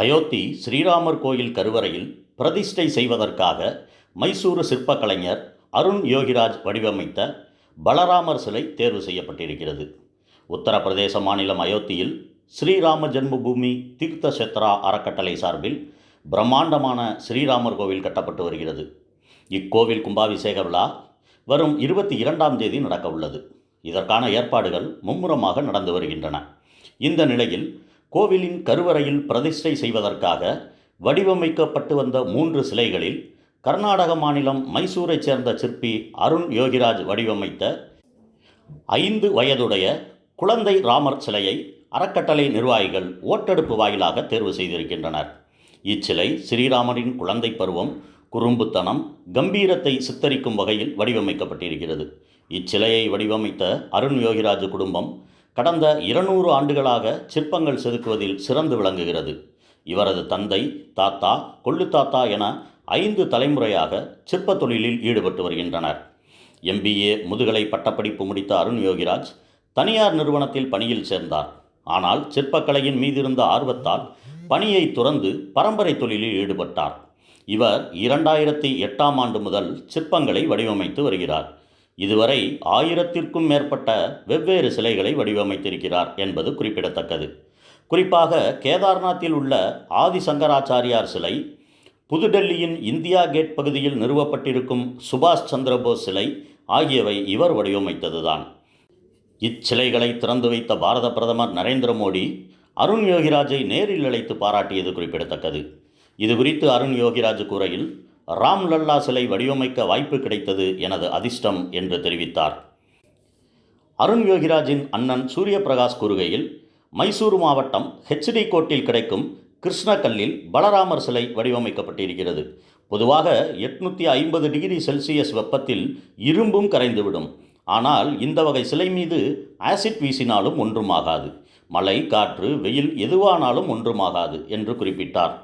அயோத்தி ஸ்ரீராமர் கோயில் கருவறையில் பிரதிஷ்டை செய்வதற்காக மைசூரு சிற்பக்கலைஞர் அருண் யோகிராஜ் வடிவமைத்த பலராமர் சிலை தேர்வு செய்யப்பட்டிருக்கிறது. உத்தரப்பிரதேச மாநிலம் அயோத்தியில் ஸ்ரீராம ஜென்மபூமி தீர்த்த செத்ரா அறக்கட்டளை சார்பில் பிரம்மாண்டமான ஸ்ரீராமர் கோவில் கட்டப்பட்டு வருகிறது. இக்கோவில் கும்பாபிஷேக விழா வரும் இருபத்தி இரண்டாம் தேதி நடக்க உள்ளது இதற்கான ஏற்பாடுகள் மும்முரமாக நடந்து வருகின்றன. இந்த நிலையில் கோவிலின் கருவறையில் பிரதிஷ்டை செய்வதற்காக வடிவமைக்கப்பட்டு வந்த மூன்று சிலைகளில் கர்நாடக மாநிலம் மைசூரைச் சேர்ந்த சிற்பி அருண் யோகிராஜ் வடிவமைத்த ஐந்து வயதுடைய குழந்தை ராமர் சிலையை அறக்கட்டளை நிர்வாகிகள் ஓட்டெடுப்பு வாயிலாக தேர்வு செய்திருக்கின்றனர். இச்சிலை ஸ்ரீராமரின் குழந்தை பருவம் குறும்புத்தனம் கம்பீரத்தை சித்தரிக்கும் வகையில் வடிவமைக்கப்பட்டிருக்கிறது. இச்சிலையை வடிவமைத்த அருண் யோகிராஜ் குடும்பம் கடந்த இருநூறு ஆண்டுகளாக சிற்பங்கள் செதுக்குவதில் சிறந்து விளங்குகிறது. இவரது தந்தை தாத்தா கொள்ளு தாத்தா என ஐந்து தலைமுறையாக சிற்பத் தொழிலில் ஈடுபட்டு வருகின்றனர். எம்பிஏ முதுகலை பட்டப்படிப்பு முடித்த அருண் யோகிராஜ் தனியார் நிறுவனத்தில் பணியில் சேர்ந்தார். ஆனால் சிற்பக்கலையின் மீதிருந்த ஆர்வத்தால் பணியை துறந்து பரம்பரை தொழிலில் ஈடுபட்டார். இவர் இரண்டாயிரத்தி எட்டாம் ஆண்டு முதல் சிற்பங்களை வடிவமைத்து வருகிறார். இதுவரை ஆயிரத்திற்கும் மேற்பட்ட வெவ்வேறு சிலைகளை வடிவமைத்திருக்கிறார் என்பது குறிப்பிடத்தக்கது. குறிப்பாக கேதார்நாத்தில் உள்ள ஆதிசங்கராச்சாரியார் சிலை புதுடெல்லியின் இந்தியா கேட் பகுதியில் நிறுவப்பட்டிருக்கும் சுபாஷ் சந்திரபோஸ் சிலை ஆகியவை இவர் வடிவமைத்ததுதான். இச்சிலைகளை திறந்து வைத்த பாரத பிரதமர் நரேந்திர மோடி அருண் யோகிராஜை நேரில் அழைத்து பாராட்டியது குறிப்பிடத்தக்கது. இது குறித்து அருண் யோகிராஜ் கூறையில் ராம் லல்லா சிலை வடிவமைக்க வாய்ப்பு கிடைத்தது எனது அதிர்ஷ்டம் என்று தெரிவித்தார். அருண் யோகிராஜின் அண்ணன் சூரிய பிரகாஷ் கூறுகையில் மைசூர் மாவட்டம் ஹெச்டி கோட்டில் கிடைக்கும் கிருஷ்ணகல்லில் பலராமர் சிலை வடிவமைக்கப்பட்டிருக்கிறது. பொதுவாக எட்நூற்றி ஐம்பது டிகிரி செல்சியஸ் வெப்பத்தில் இரும்பும் கரைந்துவிடும். ஆனால் இந்த வகை சிலை மீது ஆசிட் வீசினாலும் ஒன்றுமாகாது. மழை காற்று வெயில் எதுவானாலும் ஒன்றுமாகாது என்று குறிப்பிட்டார்.